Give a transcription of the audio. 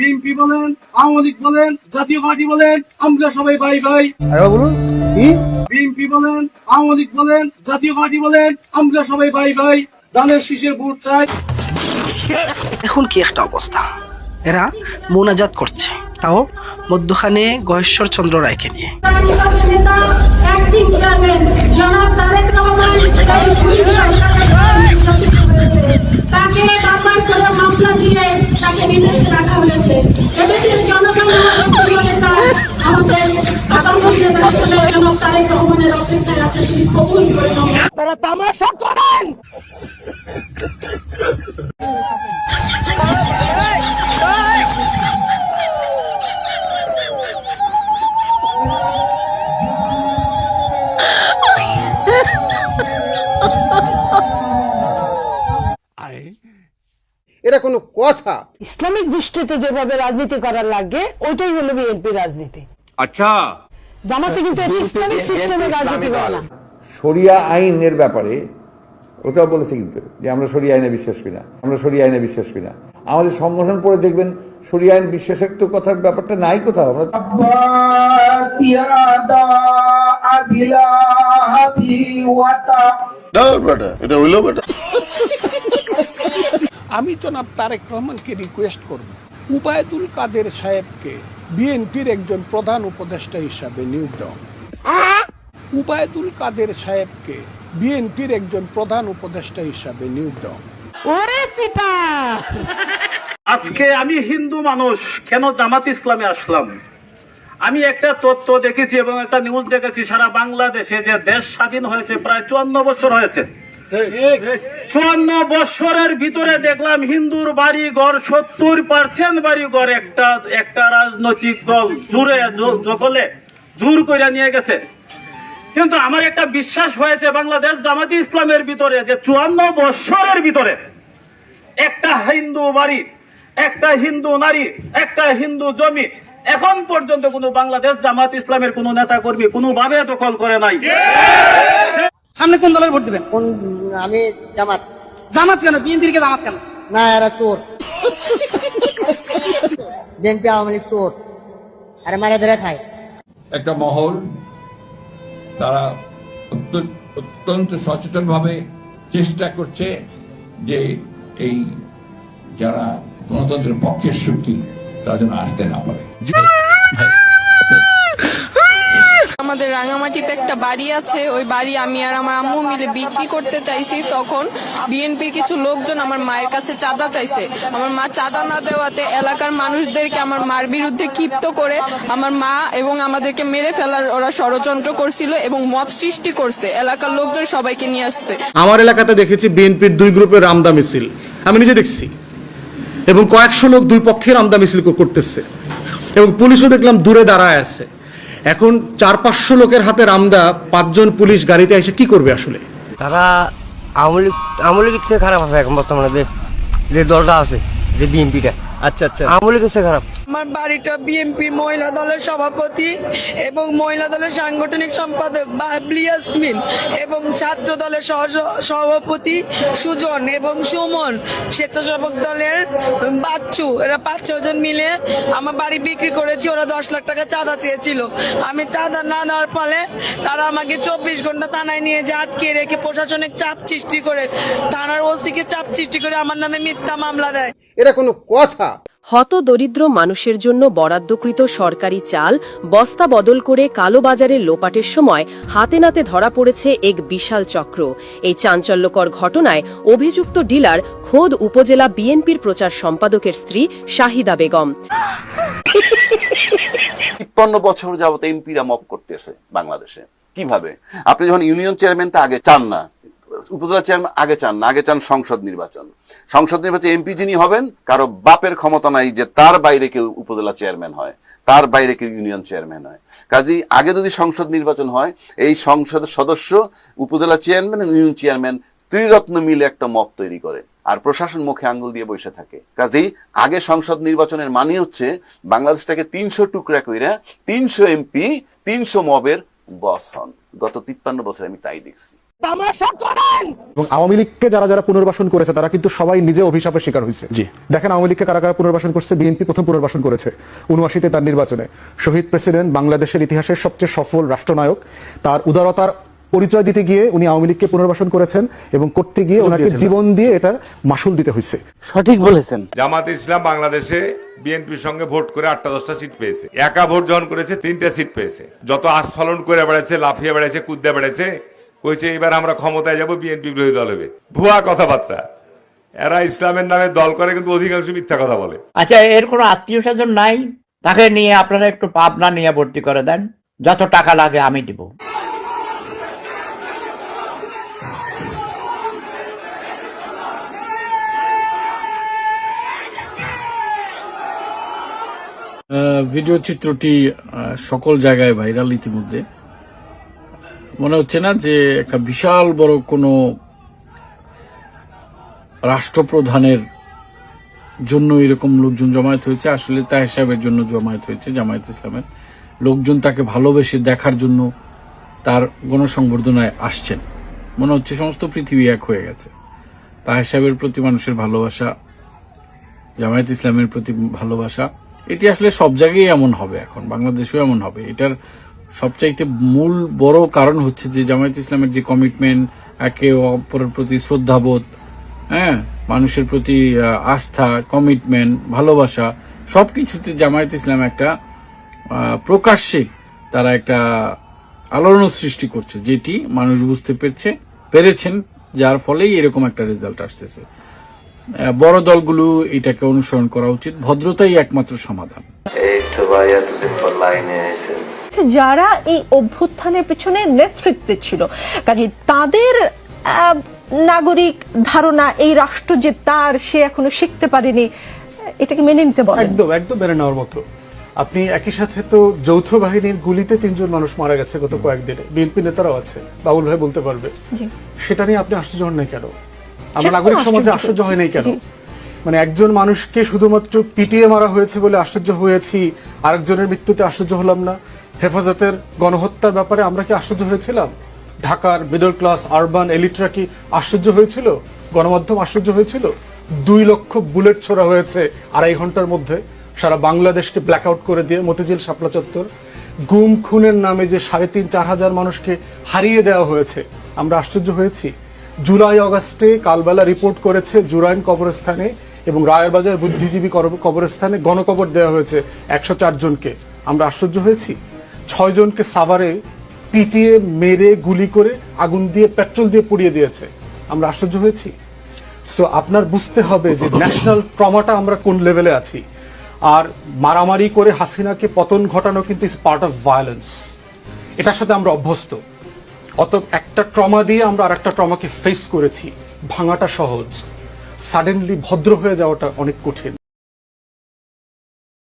BNP বলেন আওয়ামী লীগ বলেন জাতীয় পার্টি বলেন আমরা সবাই ভাই ভাই আরে বলুন কি? বিএনপি বলেন আওয়ামী লীগ বলেন জাতীয় পার্টি বলেন আমরা সবাই ভাই ভাই দানের শীষে ভোট চাই। এখন কি একটা অবস্থা? এরা মোনাজাত করছে তাও মধ্যখানে গয়েশ্বর চন্দ্র রায়কে নিয়ে। জনাব তারেক রহমান হয়েছে। তাকে বারবার করে মামলা দিয়ে তাকে বিদেশে রাখা হয়েছে। এদেশের জনগণের প্রিয় নেতা আমাদের তারেক রহমানের অপেক্ষায় আছে। তিনি কবুল করে তামাশা করেন! এটা কোনো কথা। ইসলামিক দৃষ্টিতে যেভাবে রাজনীতি করার লাগে ওইটাই হলো বিএনপি রাজনীতি। আচ্ছা। জামাতে কিন্তু ইসলামিক সিস্টেমে রাজনীতি করে না। শরিয়া আইনের ব্যাপারে ওটা বলেছে কিন্তু যে আমরা শরিয়া আইনে বিশ্বাস করি না। আমরা শরিয়া আইনে বিশ্বাস করি না। আমাদের সংগঠন পরে দেখবেন শরিয়া আইন বিশ্বাসের তো কথার ব্যাপারটা নাই কোথাও। আমরা এটা হইল বেটা। আমি জনাব তারেক রহমানকে রিকোয়েস্ট করব। উবায়দুল কাদের সাহেবকে বিএনপির একজন প্রধান উপদেষ্টা হিসাবে নিয়োগ দেওয়া উবায়দুল কাদের সাহেবকে বিএনপির একজন প্রধান উপদেষ্টা হিসাবে নিয়োগ দেওয়া আজকে আমি হিন্দু মানুষ কেন জামাত ইসলামে আসলাম? আমি একটা তথ্য দেখেছি এবং একটা নিউজ দেখেছি সারা বাংলাদেশে যে দেশ স্বাধীন হয়েছে প্রায় চুয়ান্ন বছর হয়েছে। চুয়ান্ন বছরের ভিতরে দেখলাম হিন্দুর বাড়ি ঘর সত্তর পার্সেন্ট বাড়ি ঘর একটা একটা রাজনৈতিক দল জুড়ে জকলে জোর করে নিয়ে গেছে। কিন্তু আমার একটা বিশ্বাস হয়েছে বাংলাদেশ জামাতি ইসলামের ভিতরে যে চুয়ান্ন বছরের ভিতরে একটা হিন্দু বাড়ি, একটা হিন্দু নারী, একটা হিন্দু জমি, এখন পর্যন্ত কোনো বাংলাদেশ জামাত ইসলামের কোন নেতা কর্মী কোনো ভাবে দখল করে নাই। সামনে কোন দলের ভোট দিবেন? কোন আমি জামাত। জামাত কেন? বিএনপির কে জামাত কেন? না এরা চোর। বিএনপি আওয়ামী লীগ চোর। আরে মারা ধরে খায়। একটা মহল তারা অত্য- অত্যন্ত সচেতনভাবে চেষ্টা করছে যে এই যারা গণতন্ত্রের পক্ষের শক্তি তারা যেন আসতে না পারে। আমাদের রাঙামাটিতে একটা বাড়ি আছে, ওই বাড়ি আমি আর আমার আম্মু মিলে বিক্রি করতে চাইছি। তখন বিএনপির কিছু লোকজন আমার মায়ের কাছে চাঁদা চাইছে। আমার মা চাঁদা না দেওয়াতে এলাকার মানুষদেরকে আমার মার বিরুদ্ধে ক্ষিপ্ত করে আমার মা এবং আমাদেরকে মেরে ফেলার ওরা ষড়যন্ত্র করছিল এবং মত সৃষ্টি করছে। এলাকার লোকজন সবাইকে নিয়ে আসছে। আমার এলাকাতে দেখেছি বিএনপির দুই গ্রুপের রামদা মিছিল। আমি নিজে দেখছি। এবং কয়েকশো লোক দুই পক্ষের আমদা মিছিল করতেছে। এবং পুলিশও দেখলাম দূরে দাঁড়ায় আছে। এখন চার পাঁচশো লোকের হাতে রামদা, পাঁচজন পুলিশ গাড়িতে এসে কি করবে আসলে? তারা আওয়ামী লীগ আওয়ামী লীগের থেকে খারাপ আছে এখন বর্তমানে যে যে দলটা আছে, যে বিএনপিটা। আচ্ছা আচ্ছা। লীগের থেকে খারাপ। আমার বাড়িটা বিএনপি মহিলা দলের সভাপতি এবং মহিলা দলের সাংগঠনিক সম্পাদক বাবলি ইয়াসমিন এবং ছাত্র দলের সহ- সভাপতি সুজন এবং সুমন স্বেচ্ছাসেবক দলের বাচ্চু। এরা পাঁচ ছজন মিলে আমার বাড়ি বিক্রি করেছি ওরা দশ লাখ টাকা চাঁদা চেয়েছিল। আমি চাঁদা না দেওয়ার ফলে তারা আমাকে চব্বিশ ঘণ্টা থানায় নিয়ে যে আটকে রেখে প্রশাসনিক চাপ সৃষ্টি করে থানার ওসিকে চাপ সৃষ্টি করে আমার নামে মিথ্যা মামলা দেয়। এটা কোনো কথা। হত দরিদ্র মানুষের জন্য বরাদ্দকৃত সরকারি চাল বস্তা বদল করে কালোবাজারে লোপাটের সময় হাতে নাতে ধরা পড়েছে এক বিশাল চক্র। এই চাঞ্চল্যকর ঘটনায় অভিযুক্ত ডিলার খোদ উপজেলা বিএনপির প্রচার সম্পাদকের স্ত্রী শাহিদা বেগম। তিপ্পান্ন বছর যাবত এমপিরা মপ করতেছে বাংলাদেশে। কীভাবে? আপনি যখন ইউনিয়ন চেয়ারম্যানটা আগে চান না উপজেলা চেয়ারম্যান আগে চান না, আগে চান সংসদ নির্বাচন। সংসদ নির্বাচনে এমপি যিনি হবেন, কারও বাপের ক্ষমতা নাই যে তার বাইরে কেউ উপজেলা চেয়ারম্যান হয়, তার বাইরে কেউ ইউনিয়ন চেয়ারম্যান হয়। কাজেই আগে যদি সংসদ নির্বাচন হয়, এই সংসদের সদস্য, উপজেলা চেয়ারম্যান ইউনিয়ন চেয়ারম্যান ত্রিরত্ন মিলে একটা মত তৈরি করে আর প্রশাসন মুখে আঙ্গুল দিয়ে বসে থাকে। কাজেই আগে সংসদ নির্বাচনের মানে হচ্ছে বাংলাদেশটাকে তিনশো টুকরা কইরা তিনশো এমপি, তিনশো মবের বস হন। গত তিপ্পান্ন বছর আমি তাই দেখছি। এবং আওয়ামী লীগকে যারা যারা পুনর্বাসন করেছে তারা কিন্তু সবাই নিজে অভিশাপের শিকার হয়েছে। দেখেন আওয়ামী লীগকে কারা কারা পুনর্বাসন করছে? বিএনপি প্রথম পুনর্বাসন করেছে উনআশিতে তার নির্বাচনে। শহীদ প্রেসিডেন্ট বাংলাদেশের ইতিহাসের সবচেয়ে সফল রাষ্ট্রনায়ক তার উদারতার পরিচয় দিতে গিয়ে উনি আওয়ামী লীগকে পুনর্বাসন করেছেন এবং করতে গিয়ে ওনাকে জীবন দিয়ে এটার মাসুল দিতে হয়েছে। সঠিক বলেছেন। জামাত ইসলাম বাংলাদেশে বিএনপির সঙ্গে ভোট করে আটটা দশটা সিট পেয়েছে। একা ভোট যখন করেছে তিনটা সিট পেয়েছে। যত আস্ফলন করে বেড়েছে লাফিয়ে বেড়েছে কুদ্দে বেড়াচ্ছে কইছে এবার আমরা ক্ষমতায় যাব বিএনপি বিরোধী দল হবে। ভুয়া কথাবার্তা। এরা ইসলামের নামে দল করে কিন্তু অধিকাংশ মিথ্যা কথা বলে। আচ্ছা এর কোনো আত্মীয় স্বজন নাই? তাকে নিয়ে আপনারা একটু পাবনা নিয়ে ভর্তি করে দেন। যত টাকা লাগে আমি দিব। ভিডিও চিত্রটি সকল জায়গায় ভাইরাল ইতিমধ্যে। মনে হচ্ছে না যে একটা বিশাল বড় কোনো রাষ্ট্রপ্রধানের জন্য এরকম লোকজন জমায়েত হয়েছে? আসলে তা হিসাবের জন্য জমায়েত হয়েছে, জামায়াত ইসলামের। লোকজন তাকে ভালোবেসে দেখার জন্য তার গণসংবর্ধনায় আসছেন। মনে হচ্ছে সমস্ত পৃথিবী এক হয়ে গেছে। তা হিসাবের প্রতি মানুষের ভালোবাসা, জামায়াত ইসলামের প্রতি ভালোবাসা, এটি আসলে সব জায়গায় এমন হবে এখন, বাংলাদেশেও এমন হবে। এটার সবচাইতে মূল বড় কারণ হচ্ছে যে জামায়াত ইসলামের যে কমিটমেন্ট একে অপরের প্রতি শ্রদ্ধাবোধ হ্যাঁ মানুষের প্রতি আস্থা কমিটমেন্ট ভালোবাসা সব কিছুতে জামায়াত ইসলাম একটা প্রকাশ্যে তারা একটা আলোড়ন সৃষ্টি করছে, যেটি মানুষ বুঝতে পেরেছে, পেরেছেন, যার ফলেই এরকম একটা রেজাল্ট আসতেছে। বড় দলগুলো এটাকে অনুসরণ করা উচিত, ভদ্রতাই একমাত্র সমাধান। আচ্ছা, যারা এই অভ্যুত্থানের পেছনে নেতৃত্বে ছিল। কাজে তাদের নাগরিক ধারণা এই রাষ্ট্র যে তার সে এখনও শিখতে পারেনি। এটাকে মেনে নিতে বলেন। একদম একদম মেনে নেওয়ার মতো। আপনি একই সাথে তো যৌথ বাহিনীর গুলিতে তিনজন মানুষ মারা গেছে গত কয়েকদিনে। বিএনপি নেতারাও আছে বাবুল ভাই বলতে পারবে। সেটা নিয়ে আপনি আশ্চর্য হন নাই কেন? আমরা নাগরিক সমাজে আশ্চর্য। হয় নাই কেন? মানে একজন মানুষকে শুধুমাত্র পিটিয়ে মারা হয়েছে বলে আশ্চর্য হয়েছি আরেকজনের মৃত্যুতে আশ্চর্য হলাম না। হেফাজতের গণহত্যার ব্যাপারে আমরা কি আশ্চর্য হয়েছিলাম? ঢাকার মিডল ক্লাস আরবান এলিটরা কি আশ্চর্য হয়েছিল? গণমাধ্যম আশ্চর্য হয়েছিল? দুই লক্ষ বুলেট ছোড়া হয়েছে আড়াই ঘণ্টার মধ্যে। সারা বাংলাদেশকে ব্ল্যাক আউট করে দিয়ে মতিঝিল শাপলা চত্বর। গুম, খুনের নামে যে সাড়ে তিন, চার হাজার মানুষকে হারিয়ে দেওয়া হয়েছে, আমরা আশ্চর্য হয়েছি। জুলাই, অগাস্টে কালবেলা রিপোর্ট করেছে জুরাইন কবরস্থানে এবং রায়েরবাজার বুদ্ধিজীবী কবরস্থানে গণকবর দেওয়া হয়েছে একশো জনকে। আমরা আশ্চর্য হয়েছি। ছয় জনকে সাভারে পিটিয়ে, মেরে, গুলি করে আগুন দিয়ে, পেট্রোল দিয়ে পুড়িয়ে দিয়েছে। আমরা আশ্চর্য হয়েছি। সো আপনার বুঝতে হবে যে ন্যাশনাল ট্রমাটা আমরা কোন লেভেলে আছি। আর মারামারি করে হাসিনাকে পতন ঘটানো কিন্তু ইজ পার্ট অফ ভায়োলেন্স এটার সাথে আমরা অভ্যস্ত। অত একটা ট্রমা দিয়ে আমরা আর একটা ট্রমাকে ফেস করেছি। ভাঙাটা সহজ। সাডেনলি ভদ্র হয়ে যাওয়াটা অনেক কঠিন।